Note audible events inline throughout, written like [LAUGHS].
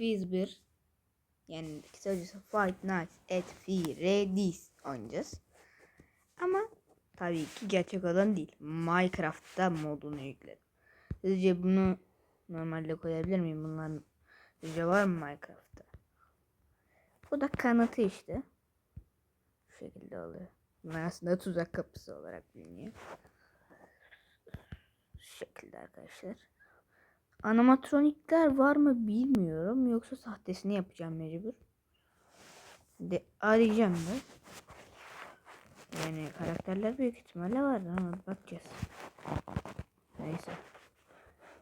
Quiz 1 yani kısacası Fight Nights at Freddy's oynayacağız. Ama tabii ki gerçek olan değil. Minecraft'ta modunu yükledim. Sizce bunu normalde koyabilir miyim? Bunların sizce var mı Minecraft'ta? Bu da kanıtı işte. Şu şekilde oluyor. Bunlar aslında tuzak kapısı olarak biliniyor. Şu şekilde arkadaşlar. Animatronikler var mı bilmiyorum. Yoksa sahtesini yapacağım mecbur. De arayacağım da. Yani karakterler büyük ihtimalle var ama bakacağız. Neyse.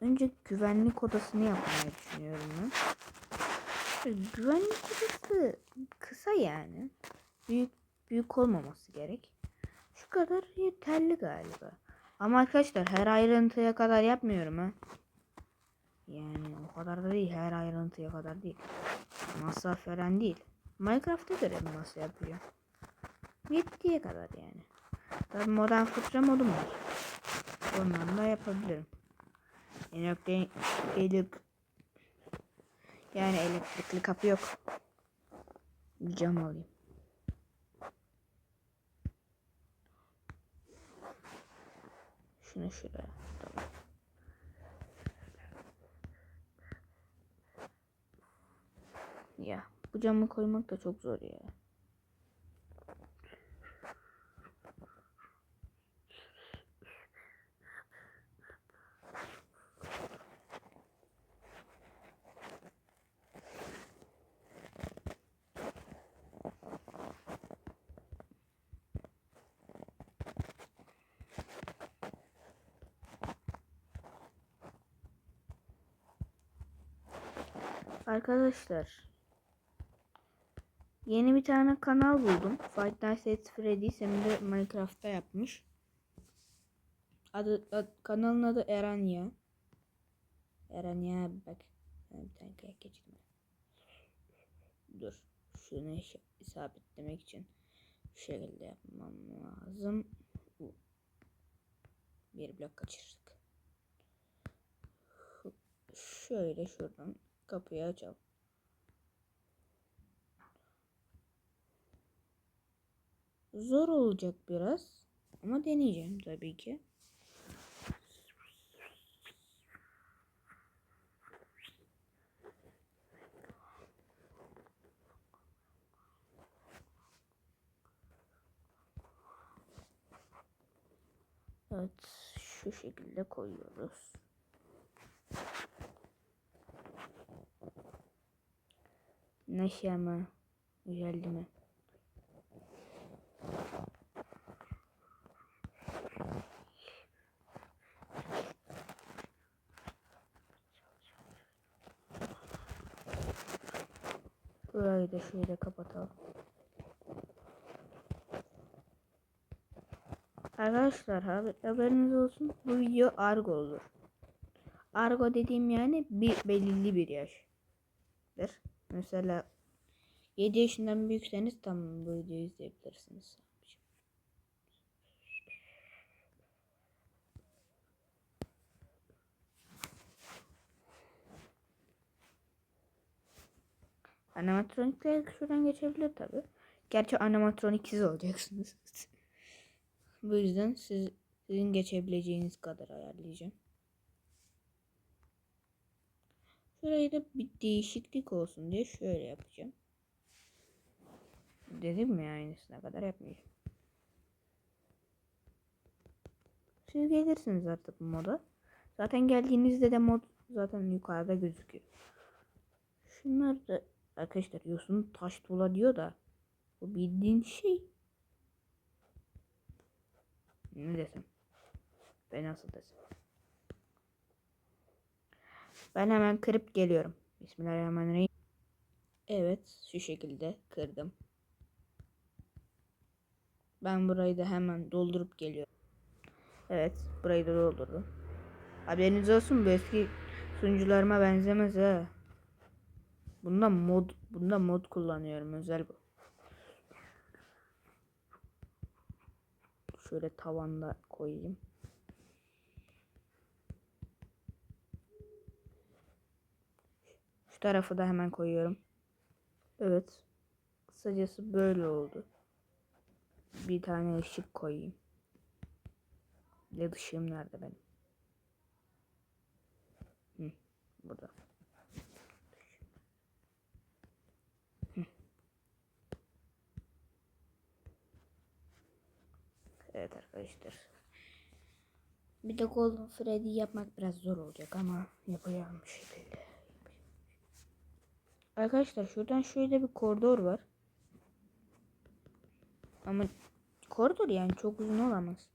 Önce güvenlik odasını yapmayı düşünüyorum ben. Güvenlik odası kısa yani. Büyük büyük olmaması gerek. Şu kadar yeterli galiba. Ama arkadaşlar her ayrıntıya kadar yapmıyorum ha. Yani o kadar da değil. Her ayrıntıya kadar değil. Masa falan değil. Minecraft'a göre masa yapıyor. Yettiği kadar yani. Tabi modern fıtra modum var. Ondan da yapabilirim. Elektrik, elektrik yani elektrikli kapı yok. Cam alayım. Şunu şuraya. Tamam. Camı koymak da çok zor ya. Arkadaşlar yeni bir tane kanal buldum. Fight Night at Freddy's hem de Minecraft'ta yapmış. Adı, adı kanalın adı Eranya. Eranya bak. Bir tane kayak geçtim. Dur. Şunu sabitlemek için şu şekilde yapmam lazım. Bir blok kaçırdık. Şöyle şuradan kapıyı açalım. Zor olacak biraz ama deneyeceğim tabii ki. Evet şu şekilde koyuyoruz. Nasıl ama? Güzeldi mi? Burayı da kapatalım. Arkadaşlar haberiniz olsun bu video argo olur. Argo dediğim yani bir belirli bir yaştır. Mesela 7 yaşından büyükseniz tam bu videoyu izleyebilirsiniz. Animatronikler şuradan geçebilir tabi. Gerçi animatroniksiz olacaksınız. [LAUGHS] bu yüzden siz, sizin geçebileceğiniz kadar ayarlayacağım. Şurayı da bir değişiklik olsun diye şöyle yapacağım. Dedim mi aynısına kadar yapmayacağım. Siz gelirsiniz artık bu moda. Zaten geldiğinizde de mod zaten yukarıda gözüküyor. Şunlar da arkadaşlar yosun taş tuğla diyor da bu bildiğin şey. Ne desem? Ben nasıl desem? Ben hemen kırıp geliyorum. Bismillahirrahmanirrahim. Evet şu şekilde kırdım. Ben burayı da hemen doldurup geliyorum. Evet burayı da doldurdum. Haberiniz olsun bu eski sunucularıma benzemez ha. Bunda mod bunda mod kullanıyorum özel bu. Şöyle tavanda koyayım. Şu tarafı da hemen koyuyorum. Evet. Kısacası böyle oldu. Bir tane ışık koyayım. LED ışığım nerede benim? Hı, burada. Evet arkadaşlar. Bir de Golden Freddy yapmak biraz zor olacak ama yapacağım bir şekilde. Arkadaşlar şuradan şöyle bir koridor var. Ama koridor yani çok uzun olamaz.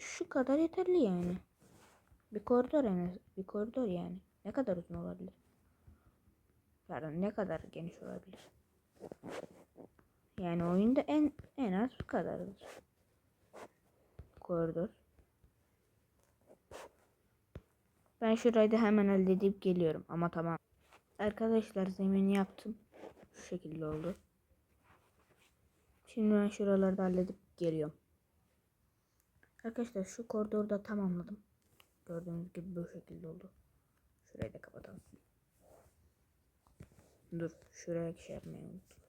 Şu kadar yeterli yani. Bir koridor az, bir koridor yani. Ne kadar uzun olabilir? Pardon ne kadar geniş olabilir? Yani oyunda en en az bu kadardır. Koridor. Ben şurayı da hemen halledip geliyorum ama tamam. Arkadaşlar zemini yaptım. Şu şekilde oldu. Şimdi ben şuraları da halledip geliyorum. Arkadaşlar şu koridoru da tamamladım. Gördüğünüz gibi bu şekilde oldu. Şurayı da kapatalım. Dur şuraya şey yapmayı unuttum.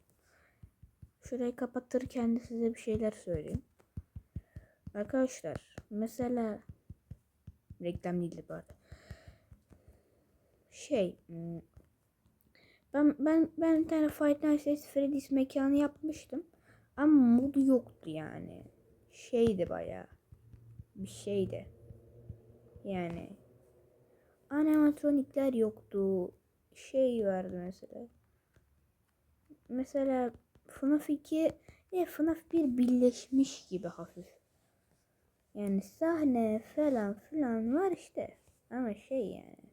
Şurayı kapatırken de size bir şeyler söyleyeyim. Arkadaşlar mesela reklam değildi bu arada. Şey hmm, ben ben ben bir tane Five Nights at Freddy's mekanı yapmıştım. Ama modu yoktu yani. Şeydi bayağı. Bir şeydi. Yani animatronikler yoktu. Şey vardı mesela. Mesela FNAF 2 ve FNAF 1 birleşmiş gibi hafif. Yani sahne falan filan var işte. Ama şey yani.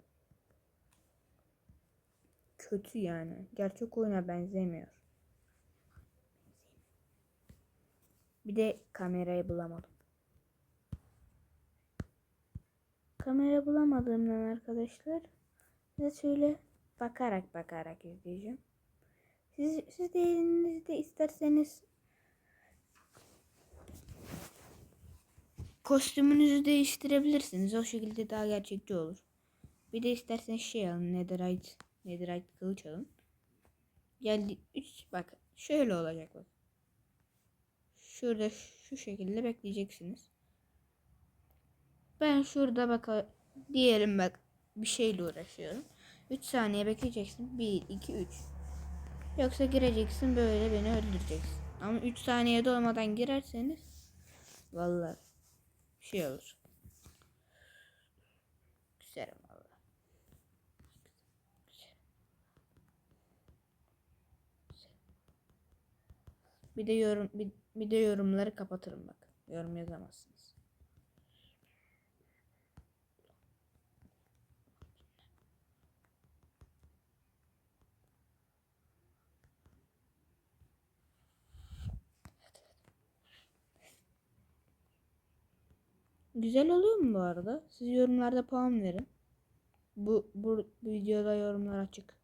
Kötü yani. Gerçek oyuna benzemiyor. Bir de kamerayı bulamadım. Kamera bulamadığımdan arkadaşlar size şöyle bakarak bakarak izleyeceğim. Siz, siz de elinizde isterseniz kostümünüzü değiştirebilirsiniz. O şekilde daha gerçekçi olur. Bir de isterseniz şey alın. Netherite, Netherite kılıç alın. Geldi 3 bak şöyle olacak bak. Şurada şu şekilde bekleyeceksiniz. Ben şurada bak diyelim bak bir şeyle uğraşıyorum. 3 saniye bekleyeceksin. 1 2 3. Yoksa gireceksin böyle beni öldüreceksin. Ama 3 saniye dolmadan girerseniz vallahi şey olur. Güzel vallahi. Bir de yorum bir, bir de yorumları kapatırım bak. Yorum yazamazsınız. Güzel oluyor mu bu arada? Siz yorumlarda puan verin. Bu, bu videoda yorumlar açık.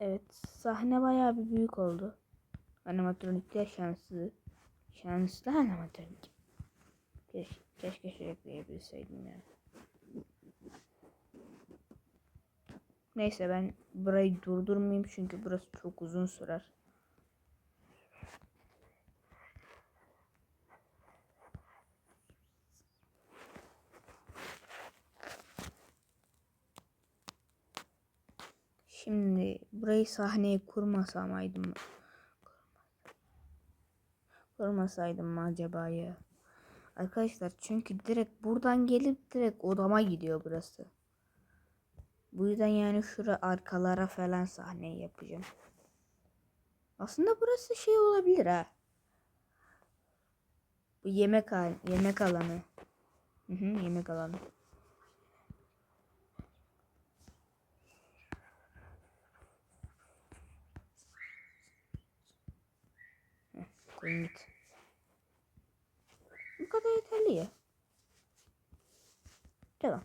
Evet sahne bayağı bir büyük oldu. Animatronikler şanslı. Şanslı animatronik. Keşke, keşke şey ekleyebilseydim ya. Neyse ben burayı durdurmayayım çünkü burası çok uzun sürer. Şimdi burayı sahneye kurmasamaydım. Kurmasaydım mı acaba ya? Arkadaşlar çünkü direkt buradan gelip direkt odama gidiyor burası. Bu yüzden yani şura arkalara falan sahne yapacağım. Aslında burası şey olabilir ha. Bu yemek yemek alanı. Hı hı, yemek alanı. Koyun git. Bu kadar yeterli ya. Devam.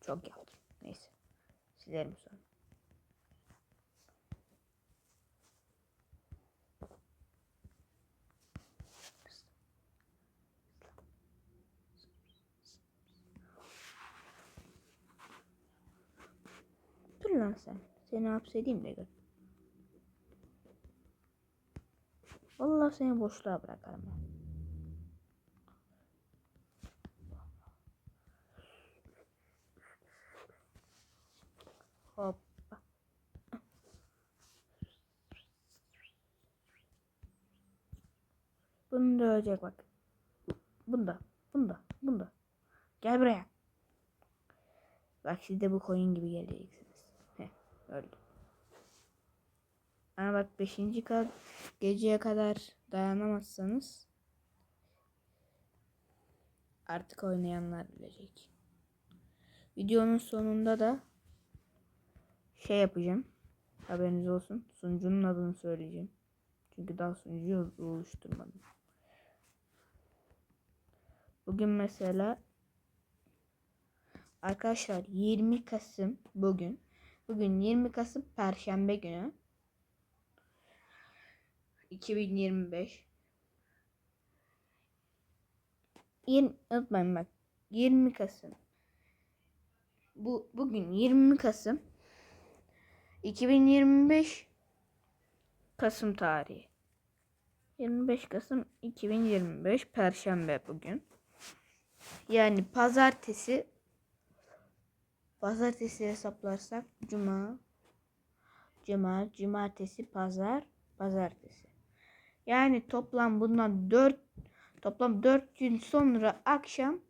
Çok yaptım. Neyse. Silerim sonra. Dur lan sen. Seni hapsedeyim de gör. Vallahi seni boşluğa bırakarım. ben. Hoppa. Bunu da ölecek bak. Bunda, bunda, bunda. Gel buraya. Bak siz de bu koyun gibi geleceksiniz. Heh, öldü. Ama bak 5. kat geceye kadar dayanamazsanız artık oynayanlar bilecek. Videonun sonunda da şey yapacağım. Haberiniz olsun. Sunucunun adını söyleyeceğim. Çünkü daha sunucuyu oluşturmadım. Bugün mesela arkadaşlar 20 Kasım bugün. Bugün 20 Kasım Perşembe günü. 2025. 20, unutmayın bak. 20 Kasım. Bu bugün 20 Kasım 2025 Kasım tarihi. 25 Kasım 2025 Perşembe bugün. Yani pazartesi pazartesi hesaplarsak cuma cuma cumartesi pazar pazartesi. Yani toplam bundan 4 toplam 4 gün sonra akşam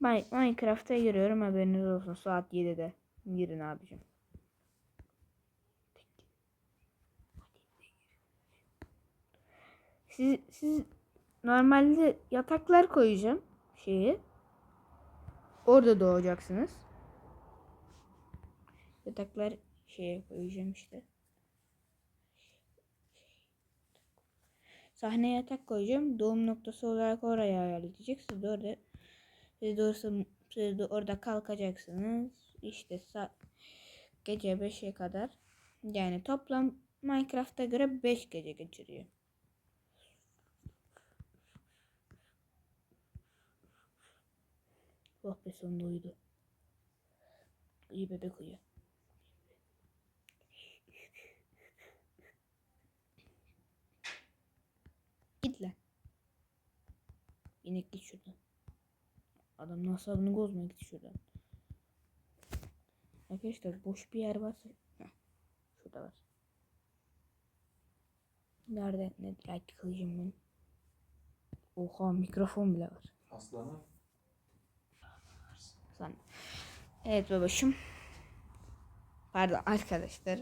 Mi- Minecraft'a giriyorum haberiniz olsun saat 7'de. Girin abicim. Siz, siz normalde yataklar koyacağım şeyi. Orada doğacaksınız. Yataklar şeye koyacağım işte. Sahne yatak koyacağım. Doğum noktası olarak oraya de orada siz de, orası, siz de orada kalkacaksınız. İşte sa- gece 5'e kadar. Yani toplam Minecraft'a göre 5 gece geçiriyor. Oh be sonunda uyudu. İyi bebek uyu. Git lan. İnek git şuradan. Adamın asabını bozma git şuradan. Arkadaşlar boş bir yer varsa. Heh, şurada var. Nerede? Ne like kılıcım benim. Oha mikrofon bile var. Aslanı Sen. Evet babacığım. Pardon arkadaşlar.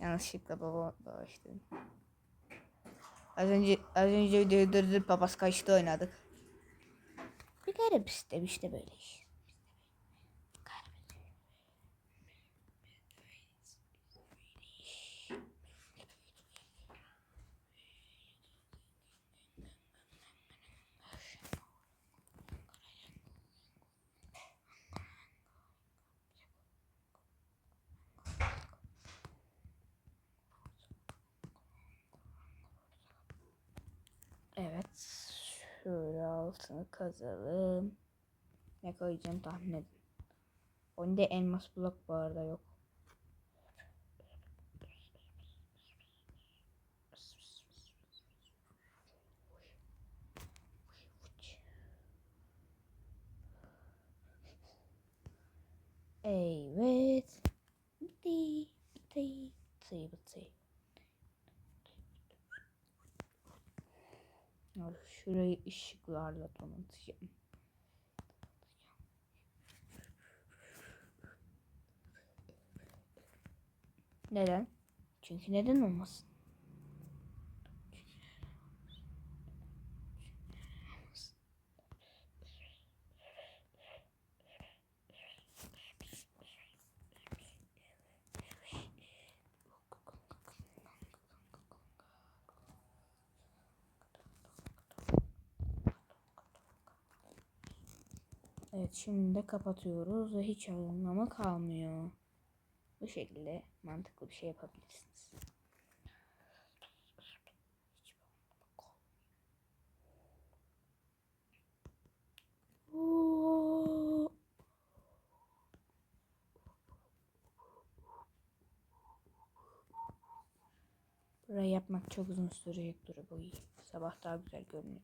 Yanlışlıkla baba bağıştı. Az önce az önce videoyu durdurup babas kaçtı oynadık. Bir garip işte böyle iş. Evet. Şöyle altını kazalım. Ne koyacağım tahmin edin. Onda elmas blok bu arada yok. Evet. Bitti. Bitti. Bitti. Bitti. Ya Şurayı ışıklarla donatacağım. Neden? Çünkü neden olmasın? Evet şimdi de kapatıyoruz ve hiç anlamı kalmıyor. Bu şekilde mantıklı bir şey yapabilirsiniz. Burayı yapmak çok uzun sürecek duru bu iyi. Sabah daha güzel görünüyor.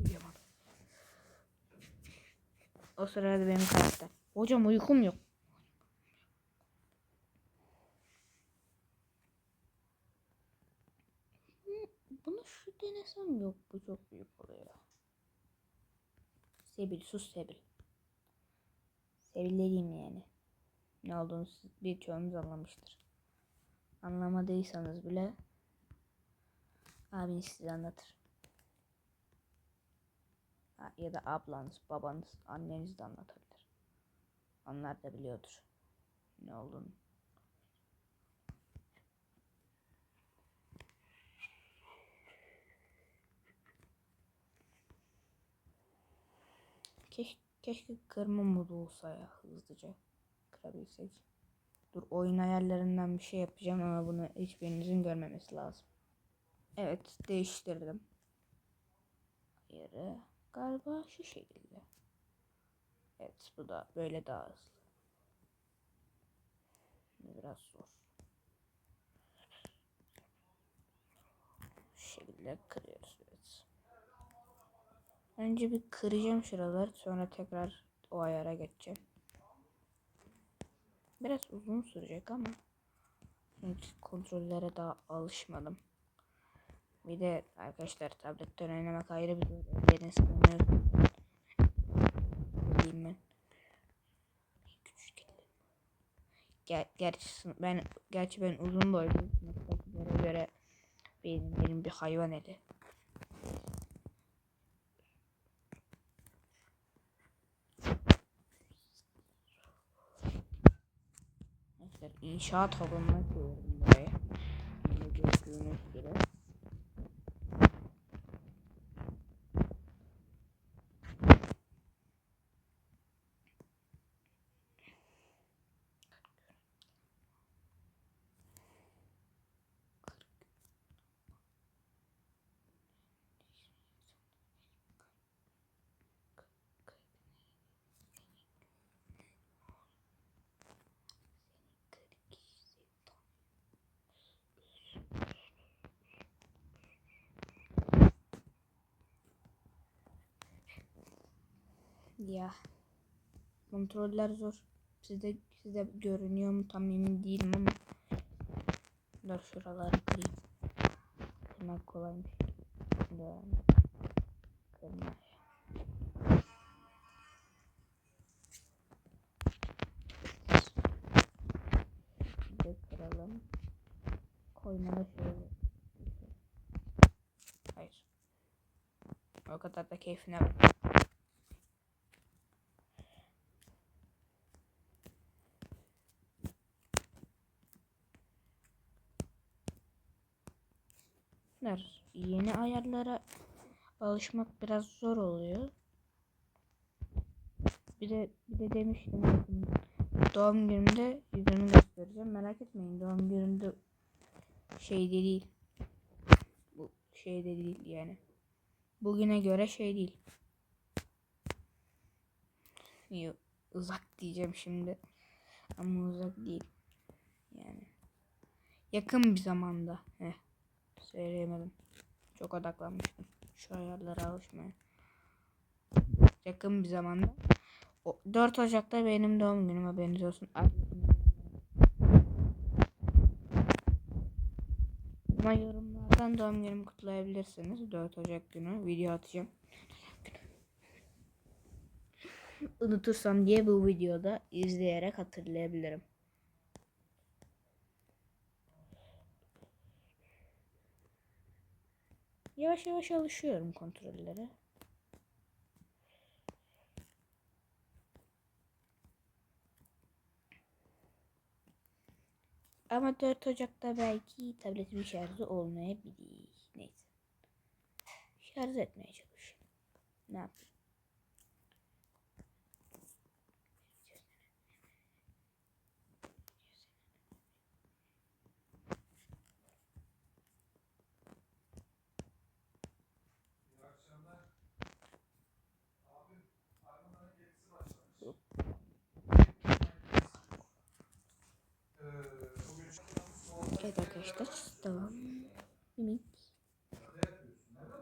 Uyuyamadım. O sırada benim karakter. Hocam uykum yok. Bunu şu denesem yok. Bu çok büyük oluyor. Sebil sus Sebil. Sebil dediğim yani. Ne olduğunu siz birçoğunuz anlamıştır. Anlamadıysanız bile abiniz size anlatır. Ya da ablanız, babanız, anneniz de anlatabilir. Onlar da biliyordur ne olduğunu. Keş, keşke kırma modu olsa ya hızlıca kırabilsek. Dur oyun ayarlarından bir şey yapacağım ama bunu hiçbirinizin görmemesi lazım. Evet değiştirdim. Yeri galiba şu şekilde. Evet bu da böyle daha hızlı. Biraz zor. Şu şekilde kırıyoruz evet. Önce bir kıracağım şuraları sonra tekrar o ayara geçeceğim. Biraz uzun sürecek ama çünkü kontrollere daha alışmadım. Bir de arkadaşlar tabletten oynamak ayrı bir zor. Ellerin sığmıyor. Diyeyim ben. Ger gerçi ben gerçi ben uzun boyluyum. Sınıftakilere göre benim, benim bir hayvan eli. Arkadaşlar inşaat alanına. Böyle gördüğünüz gibi. Ya. Kontroller zor. Sizde size görünüyor mu tam emin değilim ama. Dur şuraları kırayım. Kırmak kolaymış. Dur. Kırma. Bir de kıralım. Koymada şöyle. Hayır. O kadar da keyfine bak. Arkadaşlar, Yeni ayarlara alışmak biraz zor oluyor. Bir de bir de demiştim doğum günümde yüzümü göstereceğim. Merak etmeyin doğum günümde şey değil. Bu şey de değil yani. Bugüne göre şey değil. Yok, uzak diyeceğim şimdi. Ama uzak değil. Yani yakın bir zamanda. Heh. Söyleyemedim. Çok odaklanmıştım. Şu ayarlara alışmaya. Yakın bir zamanda. O, 4 Ocak'ta benim doğum günüm haberiniz olsun. Ama yorumlardan doğum günümü kutlayabilirsiniz. 4 Ocak günü video atacağım. Unutursam diye bu videoda izleyerek hatırlayabilirim. Yavaş yavaş alışıyorum kontrollere. Ama 4 Ocak'ta belki tabletin şarjı olmayabilir. Neyse. Şarj etmeye çalışıyorum. Ne yapayım? Arkadaşlar. Tamam. Mimik.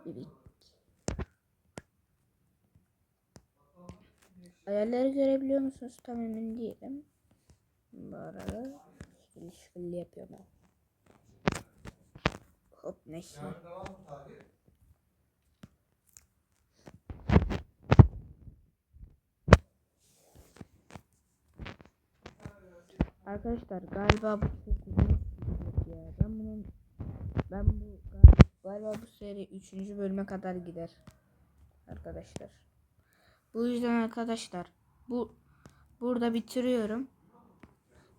Mimik. Ayarları görebiliyor musunuz? Tam emin değilim. Bu arada şöyle şöyle yapıyorum ben. Hop neyse. Arkadaşlar galiba bu çok uzun sürecek ya. Ben bunun ben bu galiba bu seri 3. bölüme kadar gider. Arkadaşlar. Bu yüzden arkadaşlar bu burada bitiriyorum.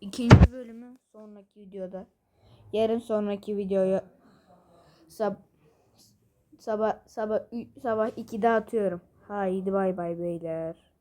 İkinci bölümü sonraki videoda. Yarın sonraki videoyu sab sabah sabah sabah 2'de atıyorum. Haydi bay bay beyler.